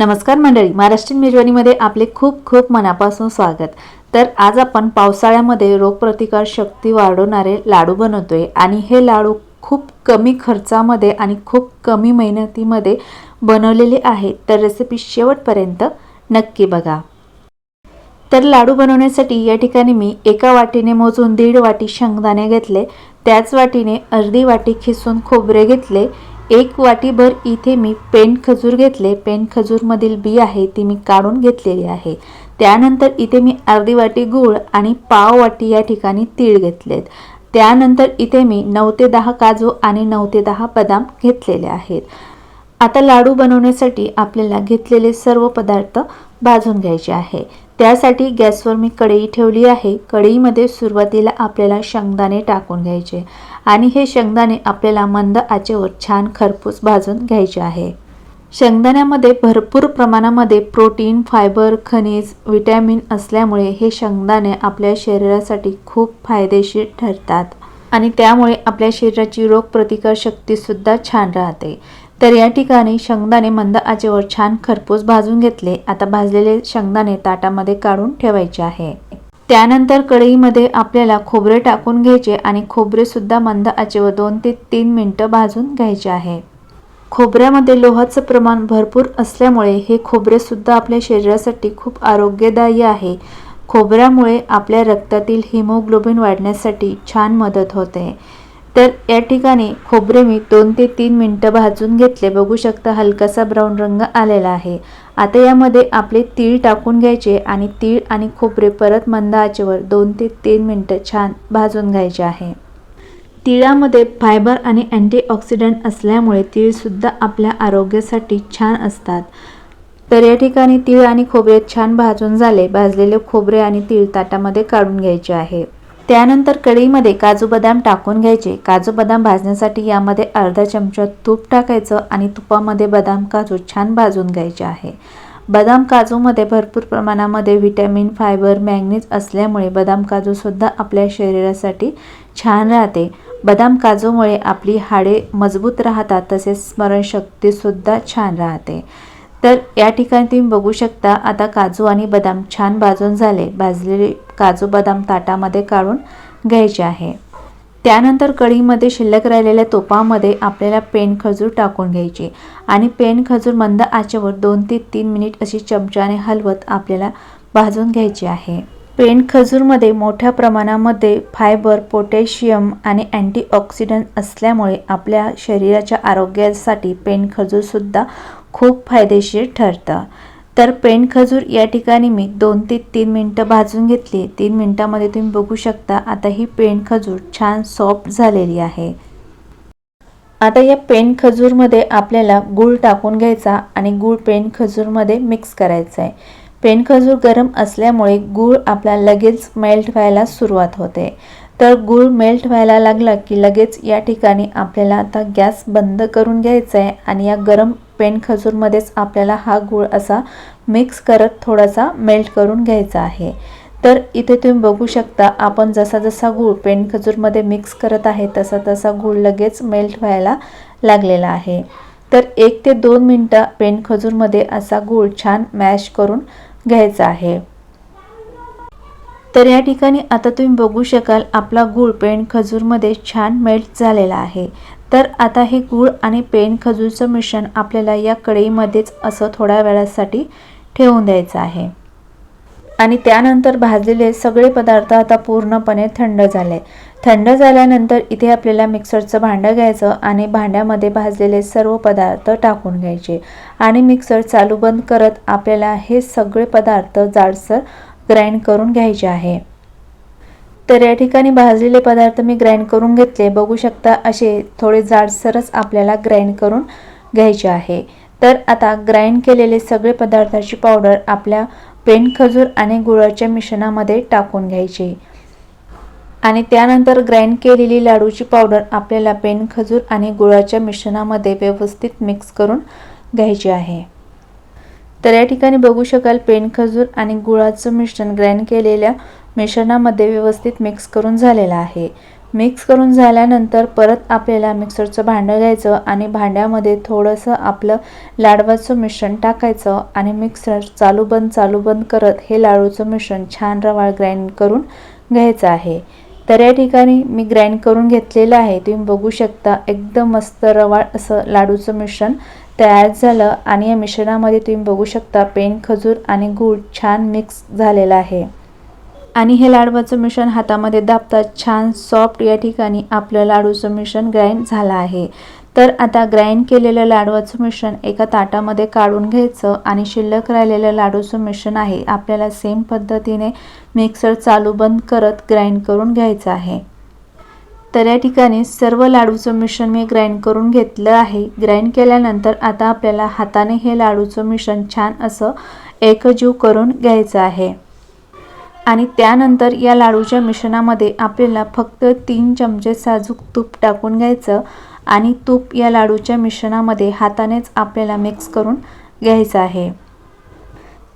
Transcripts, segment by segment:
नमस्कार मंडळी महाराष्ट्रीयन मेजवानीमध्ये आपले खूप खूप मनापासून स्वागत. तर आज आपण पावसाळ्यामध्ये रोगप्रतिकार शक्ती वाढवणारे लाडू बनवतोय आणि हे लाडू खूप कमी खर्चामध्ये आणि खूप कमी मेहनतीमध्ये बनवलेले आहेत. तर रेसिपी शेवटपर्यंत नक्की बघा. तर लाडू बनवण्यासाठी या ठिकाणी मी एका वाटीने मोजून दीड वाटी शेंगदाणे घेतले. त्याच वाटीने अर्धी वाटी खिसून खोबरे घेतले. एक वाटीभर इथे मी पेन खजूर घेतले. पेन खजूरमधील बी आहे ती मी काढून घेतलेली आहे. त्यानंतर इथे मी अर्धी वाटी गूळ आणि पाव वाटी या ठिकाणी तीळ घेतलेत. त्यानंतर इथे मी नऊ ते दहा काजू आणि नऊ ते दहा बदाम घेतलेले आहेत. आता लाडू बनवण्यासाठी आपल्याला घेतलेले सर्व पदार्थ भाजून घ्यायचे आहे. त्यासाठी गॅसवर मी कढई ठेवली आहे. कढईमध्ये सुरुवातीला आपल्याला शेंगदाणे टाकून घ्यायचे आणि हे शेंगदाणे आपल्याला मंद आचेवर छान खरपूस भाजून घ्यायचे आहे. शेंगदाण्यामध्ये भरपूर प्रमाणामध्ये प्रोटीन फायबर खनिज विटॅमिन असल्यामुळे हे शेंगदाणे आपल्या शरीरासाठी खूप फायदेशीर ठरतात आणि त्यामुळे आपल्या शरीराची रोगप्रतिकार शक्तीसुद्धा छान राहते. तर या ठिकाणी शेंगदाणे मंद आचेवर छान खरपूस भाजून घेतले. आता भाजलेले शेंगदाणे ताटामध्ये काढून ठेवायचे आहे. त्यानंतर कढईमध्ये आपल्याला खोबरे टाकून घ्यायचे आणि खोबरे सुद्धा मंद आचेवर दोन ते तीन मिनटं भाजून घ्यायचे आहे. खोबऱ्यामध्ये लोहाचं प्रमाण भरपूर असल्यामुळे हे खोबरे सुद्धा आपल्या शरीरासाठी खूप आरोग्यदायी आहे. खोबऱ्यामुळे आपल्या रक्तातील हिमोग्लोबिन वाढण्यासाठी छान मदत होते. तर या ठिकाणी खोबरे मी दोन ते तीन मिनटं भाजून घेतले. बघू शकता हलकासा ब्राऊन रंग आलेला आहे. आता यामध्ये आपले तीळ टाकून घ्यायचे आणि तीळ आणि खोबरे परत मंद आचेवर दोन ते तीन मिनटं छान भाजून घ्यायचे आहे. तिळामध्ये फायबर आणि अँटीऑक्सिडंट असल्यामुळे तीळसुद्धा आपल्या आरोग्यासाठी छान असतात. तर या ठिकाणी तीळ आणि खोबरे छान भाजून झाले. भाजलेले खोबरे आणि तीळ ताटामध्ये काढून घ्यायचे आहे. त्यानंतर कढईमध्ये काजू बदाम टाकून घ्यायचे. काजू बदाम भाजण्यासाठी यामध्ये अर्धा चमचा तूप टाकायचं आणि तुपामध्ये बदाम काजू छान भाजून घ्यायचे आहे. बदाम काजूमध्ये भरपूर प्रमाणामध्ये व्हिटॅमिन फायबर मॅग्नीज असल्यामुळे बदाम काजूसुद्धा आपल्या शरीरासाठी छान राहते. बदाम काजूमुळे आपली हाडे मजबूत राहतात तसेच स्मरणशक्तीसुद्धा छान राहते. तर या ठिकाणी तुम्ही बघू शकता आता काजू आणि बदाम छान भाजून झाले. भाजलेले काजू बदाम ताटामध्ये काढून घ्यायचे आहे. त्यानंतर कढीमध्ये शिल्लक राहिलेल्या तुपामध्ये आपल्याला पेन खजूर टाकून घ्यायची. आणि पेन खजूर मंद आचेवर दोन ते तीन मिनिट अशी चमच्याने हलवत आपल्याला भाजून घ्यायची आहे. पेन खजूरमध्ये मोठ्या प्रमाणामध्ये फायबर पोटॅशियम आणि अँटीऑक्सिडंट असल्यामुळे आपल्या शरीराच्या आरोग्यासाठी पेन खजूरसुद्धा खूप फायदेशीर ठरतं. तर पेन खजूर या ठिकाणी मी दोन ते तीन मिनटं भाजून घेतली. तीन मिनटामध्ये तुम्ही बघू शकता आता ही पेन खजूर छान सॉफ्ट झालेली आहे. आता या पेन खजूरमध्ये आपल्याला गूळ टाकून घ्यायचा आणि गूळ पेन खजूरमध्ये मिक्स करायचा आहे पेन खजूर गरम असल्यामुळे गूळ आपला लगेच मेल्ट व्हायला सुरुवात होते. तर गूळ मेल्ट व्हायला लागला की लगेच या ठिकाणी आपल्याला आता गॅस बंद करून घ्यायचा आहे आणि या गरम पेन खजूरमध्येच आपल्याला हा गूळ असा मिक्स करत थोडासा मेल्ट करून घ्यायचा आहे. तर इथे तुम्ही बघू शकता आपण जसा जसा गूळ पेन खजूरमध्ये मिक्स करत आहे तसा तसा गूळ लगेच मेल्ट व्हायला लागलेला आहे. तर एक ते दोन मिनटं पेन खजूरमध्ये असा गूळ छान मॅश करून घ्यायचा आहे. तर या ठिकाणी आता तुम्ही बघू शकाल आपला गूळ पेंड खजूरमध्ये छान मेल्ट झालेला आहे. तर आता हे गूळ आणि पेन खजूरचं मिश्रण आपल्याला या कढईमध्येच असं थोड्या वेळासाठी ठेवून द्यायचं आहे. आणि त्यानंतर भाजलेले सगळे पदार्थ आता पूर्णपणे थंड झाले. थंड झाल्यानंतर इथे आपल्याला मिक्सरचं भांडं घ्यायचं आणि भांड्यामध्ये भाजलेले सर्व पदार्थ टाकून घ्यायचे. आणि मिक्सर चालू बंद करत आपल्याला हे सगळे पदार्थ जाडसर ग्राइंड करून घ्यायचे आहे. तर या ठिकाणी भाजलेले पदार्थ मी ग्राइंड करून घेतले. बघू शकता असे थोडे जाडसरच आपल्याला ग्राइंड करून घ्यायचे आहे. तर आता ग्राइंड केलेले सगळे पदार्थाची पावडर आपल्या पेन खजूर आणि गुळाच्या मिश्रणामध्ये टाकून घ्यायची. आणि त्यानंतर ग्राइंड केलेली लाडूची पावडर आपल्याला पेन खजूर आणि गुळाच्या मिश्रणामध्ये व्यवस्थित मिक्स करून घ्यायची आहे. तर या ठिकाणी बघू शकाल पेन खजूर आणि गुळाचं मिश्रण ग्राइंड केलेल्या मिश्रणामध्ये व्यवस्थित मिक्स करून झालेलं आहे. मिक्स करून झाल्यानंतर परत आपल्याला मिक्सरचं भांडं घ्यायचं आणि भांड्यामध्ये थोडंसं आपलं लाडवाचं मिश्रण टाकायचं आणि मिक्सर चालू बंद चालू बंद करत हे लाडूचं मिश्रण छान रवाळ ग्राइंड करून घ्यायचं आहे. तर या ठिकाणी मी ग्राइंड करून घेतलेलं आहे. तुम्ही बघू शकता एकदम मस्त रवाळ असं लाडूचं मिश्रण तयार झालं आणि या मिश्रणामध्ये तुम्ही बघू शकता पेन खजूर आणि गूळ छान मिक्स झालेला आहे. आणि हे लाडवाचं मिश्रण हातामध्ये दाबतात छान सॉफ्ट या ठिकाणी आपलं लाडूचं मिश्रण ग्राइंड झालं आहे. तर आता ग्राइंड केलेलं लाडवाचं मिश्रण एका ताटामध्ये काढून घ्यायचं आणि शिल्लक राहिलेलं लाडूचं मिश्रण आहे आपल्याला सेम पद्धतीने मिक्सर चालू बंद करत ग्राइंड करून घ्यायचं आहे. तर या ठिकाणी सर्व लाडूचं मिश्रण मी ग्राइंड करून घेतलं आहे. ग्राइंड केल्यानंतर आता आपल्याला हाताने हे लाडूचं मिश्रण छान असं एकजीव करून घ्यायचं आहे. आणि त्यानंतर या लाडूच्या मिश्रणामध्ये आपल्याला फक्त तीन चमचे साजूक तूप टाकून घ्यायचं आणि तूप या लाडूच्या मिश्रणामध्ये हातानेच आपल्याला मिक्स करून घ्यायचं आहे.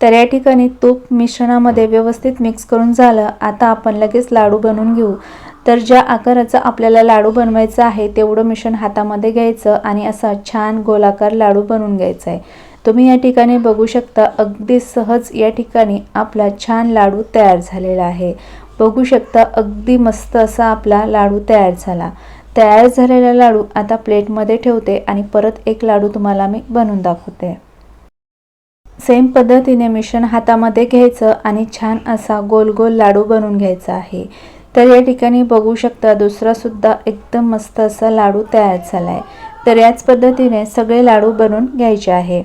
तर या ठिकाणी तूप मिश्रणामध्ये व्यवस्थित मिक्स करून झालं. आता आपण लगेच लाडू बनवून घेऊ. तर ज्या आकाराचा आपल्याला लाडू बनवायचा आहे तेवढं मिश्रण हातामध्ये घ्यायचं आणि असा छान गोलाकार लाडू बनवून घ्यायचा आहे. तुम्ही या ठिकाणी बघू शकता अगदी सहज या ठिकाणी आपला छान लाडू तयार झालेला आहे. बघू शकता अगदी मस्त असा आपला लाडू तयार झाला. तयार झालेला लाडू आता प्लेटमध्ये ठेवते आणि परत एक लाडू तुम्हाला मी बनवून दाखवते. सेम पद्धतीने मिश्रण हातामध्ये घ्यायचं आणि छान असा गोल गोल लाडू बनवून घ्यायचा आहे. तर या ठिकाणी बघू शकता दुसरासुद्धा एकदम मस्त असा लाडू तयार झाला आहे तर याच पद्धतीने सगळे लाडू बनवून घ्यायचे आहे.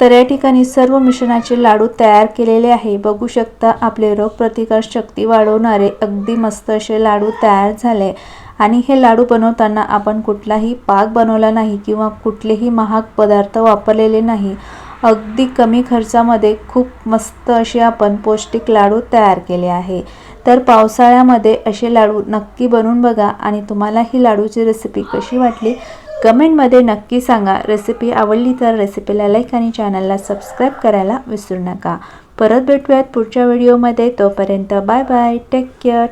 तर या ठिकाणी सर्व मिश्रणाचे लाडू तयार केलेले आहे. बघू शकता आपले रोगप्रतिकार शक्ती वाढवणारे अगदी मस्त असे लाडू तयार झाले. आणि हे लाडू बनवताना आपण कुठलाही पाक बनवला नाही किंवा कुठलेही महाग पदार्थ वापरलेले नाही. अगदी कमी खर्चामध्ये खूप मस्त असे आपण पौष्टिक लाडू तयार केले आहे. तर पावसाळ्यामध्ये असे लाडू नक्की बनवून बघा आणि तुम्हाला ही लाडूची रेसिपी कशी वाटली कमेंटमध्ये नक्की सांगा. रेसिपी आवडली तर रेसिपीला लाईक आणि चॅनलला सबस्क्राईब करायला विसरू नका. परत भेटूयात पुढच्या व्हिडिओमध्ये तोपर्यंत बाय बाय टेक केअर